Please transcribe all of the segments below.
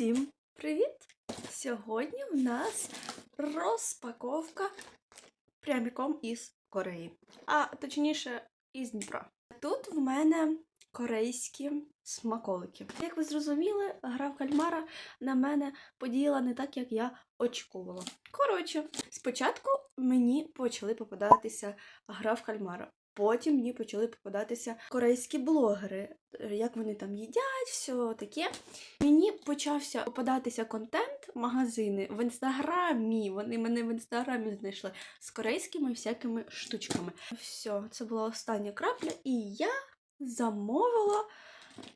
Всім привіт! Сьогодні в нас розпаковка прямиком із Кореї, а точніше із Дніпра. Тут в мене корейські смаколики. Як ви зрозуміли, гра в кальмара на мене подіяла не так, як я очікувала. Коротше, спочатку мені почали попадатися гра в кальмара. Потім мені почали попадатися корейські блогери, е, як вони там їдять, все таке. Мені почався попадатися контент, магазини в інстаграмі. Вони мене в інстаграмі знайшли з корейськими всякими штучками. Все, це була остання крапля, і я замовила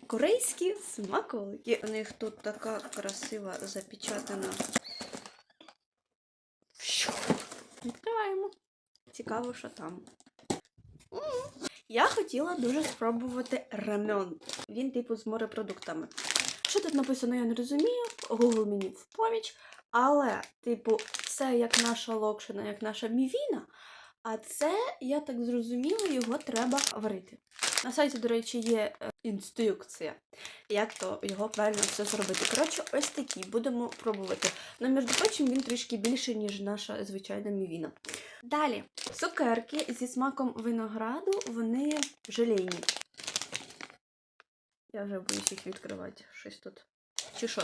корейські смаколики. У них тут така красива запечатана. Відкриваємо. Цікаво, що там. Я хотіла дуже спробувати рамен. Він, типу, з морепродуктами. Що тут написано, я не розумію. Google мені в поміч. Але, типу, це як наша локшина, як наша мівіна. А це, я так зрозуміла, його треба варити. На сайті, до речі, є е, інструкція, як то його правильно все зробити. Коротше, ось такі будемо пробувати. Ну, між прочим, він трішки більший, ніж наша звичайна мівіна. Далі, цукерки зі смаком винограду, вони желейні. Я вже боюсь їх відкривати. Щось тут. Чи що?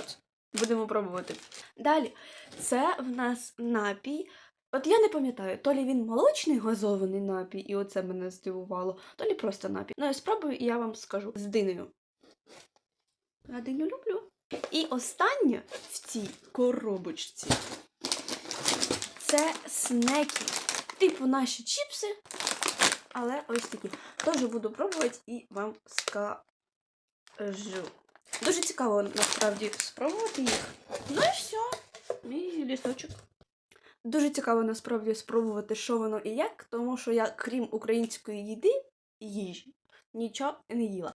Будемо пробувати. Далі, це в нас напій. От я не пам'ятаю, то лі він молочний газований напій, і оце мене здивувало, то лі просто напій. Ну, я спробую і я вам скажу з динею. Я диню люблю. І останнє в цій коробочці це снеки. Типу наші чіпси, але ось такі. Теж буду пробувати і вам скажу. Дуже цікаво насправді спробувати їх. Ну і все. Мій лісочок. Дуже цікаво насправді спробувати, що воно і як, тому що я, крім української їди, їжі, нічого не їла.